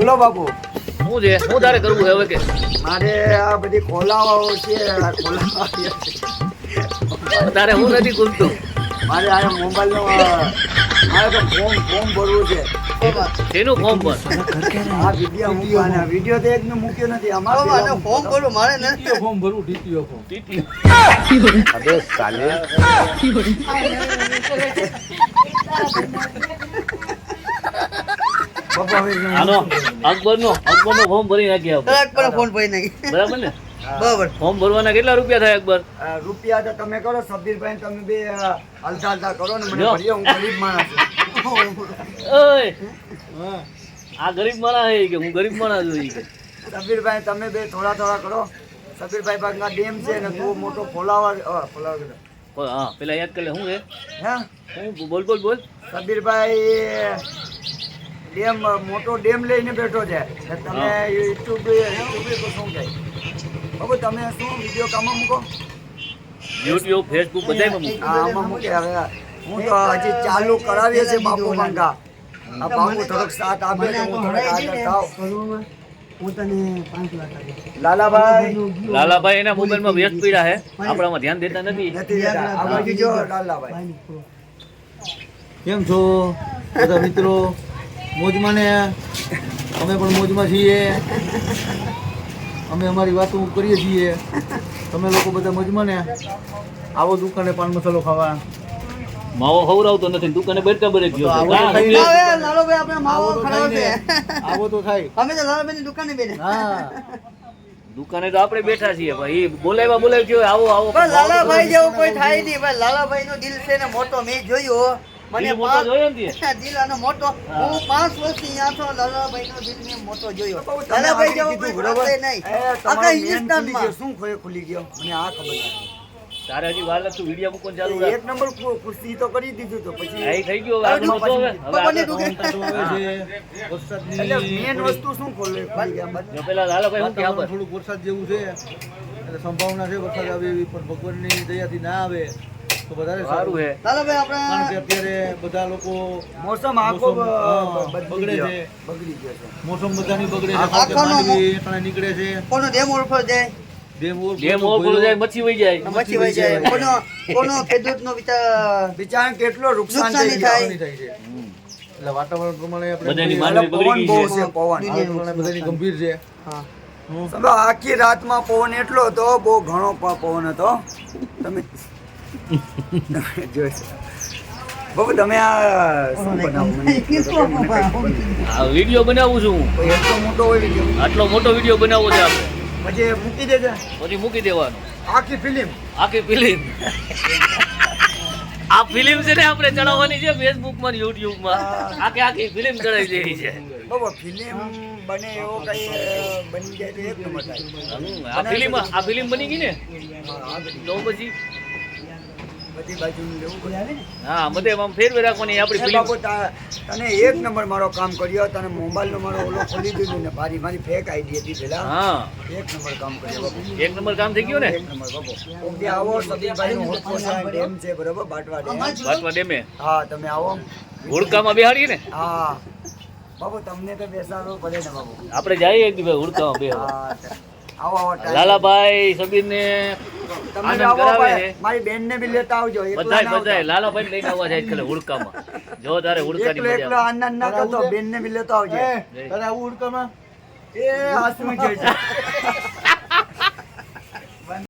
બોલો બાપુ. શું છે શું તારે કરવું છે હવે કે? મારે આ બધી ખોલાવાઓ છે ખોલાવા તારે હું નથી ખૂલતો મારે આ મોબાઈલનો મારે તો ફોર્મ ફોર્મ ભરવું છે. તેનું ફોર્મ ભર આ વીડિયો મૂકવાના વીડિયો તો એક મેં મૂક્યો નથી. અમારે ફોર્મ ભરવું મારે નથી. ફોર્મ ભરવું ડીટીઓ ફોર્મ. અબે સાલે. આનો અકબરનો ફોર્મ ભરી નાખીએ આપણે. ભરી બરાબર ને? બરાબર. ફોર્મ ભરવાના કેટલા રૂપિયા થાય અકબર? રૂપિયા તો તમે કરો સબીરભાઈ તમે બે હલતા હલતા કરો ને મને. ભરીએ હું ગરીબ માણસ ઓય! આ ગરીબ માણસ છે કે હું ગરીબ માણસ છું કે. સબીરભાઈ તમે બે થોડા થોડા કરો. સબીરભાઈ ભાગના ડેમ છે ને તું મોટો ફોલાવર ફોલાવર હા પેલા યાદ કરી લે શું છે? હે? હું બોલ બોલ બોલ. સબીરભાઈ ડેમ મોટો ડેમ લઈને બેઠો છે. તમે. યુટ્યુબ યુટ્યુબ પર શું કહે? બાબુ તમે શું વીડિયો કામમાં મૂકો? યુટ્યુબ ફેસબુક બધાયમાં મૂકો. હા, આમાં મૂકે. હવે હું તો હજી ચાલુ કરાવીએ છે બાપુ મંગા આ બાપુ થોડોક સાથ આપે તો હું થોડોક આગળ થાવ. લાલાભાઈ. લાલાભાઈ એના મોબાઈલમાં વ્યસ્ત પડ્યા છે આપણામાં ધ્યાન દેતા નથી. કેમ છો? બધા મિત્રો? મોજમાં ને અમે પણ મોજમાં છીએ. અમે અમારી વાતો કરીએ છીએ. તમે લોકો બધા મોજમાં ને આવો દુકાને પાન મસાલો ખાવા. માવો ખવડાવતો નથી દુકાને બેઠા બરે ગયો? આપણે માવો આવો તો થાય આવો તો થાય અમે તો લાલુભાઈની દુકાને બેઠા. હા. દુકાને તો આપણે બેઠા છીએ ભાઈ. બોલાવ્યા બોલાવ્યા આવો આવો. લાલાભાઈ જેવું કોઈ થાય નહીં. લાલાભાઈ નો દિલ છે ને મોટો. મેં જોયો. મને મોટો જોયો ને? દિલ મોટો? હું. પાંચ વર્ષથી અહીંયા છો લાલાભાઈ નો દિલ મોટો જોયો. લાલાભાઈ જેવો કોઈ નહીં. આખા હિન્દુસ્તાનમાં. શું ખોય ખુલી ગયો? મને આ ખબર નથી. તારે હજી વાર લાગતું વીડિયો મૂકવાનું ચાલુ રાખ. એક નંબર ખુ- તો કરી દીધું તો પછી હા, થઈ ગયું હવે આગળ વધો હવે. હવે ભગવાનની આગળ ડુંગળી. વરસાદ એટલે મેન વસ્તુ શું ખોલે ખુલી ગયા બાદ? જો પેલા લાલાભાઈ શું કે વાતાવરણ ખબર? વરસાદ જેવું છે. એટલે સંભાવના છે વરસાદ આવે એવી પણ ભગવાનની દયાથી ના આવે. તો વધારે સારું. છે લાલાભાઈ કારણ આપણે અત્યારે બધા લોકો મોસમ આખો મોસમ, હા, બદલી બગડે છે. બગડી ગયો મોસમ બધાની બગડે નીકળે કોનો ડેમ ઓળખો જાય વાતાવરણ પ્રમાણે આપણે બધાની જોઈએ, માંડવી પવન બહુ છે છે. પવન દુનિયા- આ પ્રમાણે બધાની ગંભીર છે. આખી રાતમાં પવન એટલો હતો બહુ ઘણો પવન હતો. તમે. બાબુ તમે આ શું બનાવો? મને કેટલો મને કંઈક ખબર નથી. આ વીડિયો બનાવું છું. એટલો મોટો હોય આટલો મોટો વીડિયો બનાવવો છે આપણે. પછી મૂકી દેજે. પછી મૂકી દેવાનો. આખી ફિલ્મ આખી ફિલ્મ આ ફિલ્મ છે ને આપણે ચડાવવાની છે ફેસબુકમાં યુટ્યુબમાં. આખી આખી ફિલ્મ ચડાવી દેવી છે. બાબુ ફિલ્મ બને એવો કઈ બની જાય તો એક નંબર આ ફિલ્મ આ ફિલ્મ બની ગઈ ને? તો પછી બધી બાજુ લેવું પડે. હા બધે આમ ફેરવી રાખવાની આપણી એ ફિલ્મ બાપુ તા- તને એક નંબર મારો કામ કર્યો તને મોબાઈલ નો મારો ઓલો ખોલી દીધું ને મારી મારી ફેક આઈડી હતી પેલા. હા. એક નંબર કામ કર્યો એક નંબર કામ થઈ ગયું ને? એક નંબર બાપુ. ઓકે આવો સબીરભાઈ નું હોટપોટ ડેમ છે બરોબર? બાટવા ડેમ. વાટવા ડેમે? હા તમે આવો. હુડકામાં બેહાડીએ ને? હા. બાપુ તમને તો બેસાડવું પડે ને બાપુ. આપણે જઈએ એક દિવસ હુડકામાં આવો આવો લાલાભાઈ સબીર ને તમે આનંદ કરાવે છે. મારી બેન ને બી લેતા આવજો. બધાય બધાય લાલાભાઈ લઈને આવવા જાય ખાલી હુડકામાં જો તારે હુડકાની મજા એકલો આનંદ ના કરતો બેન ને બી લેતા આવજો. તારે એ હાસમી છે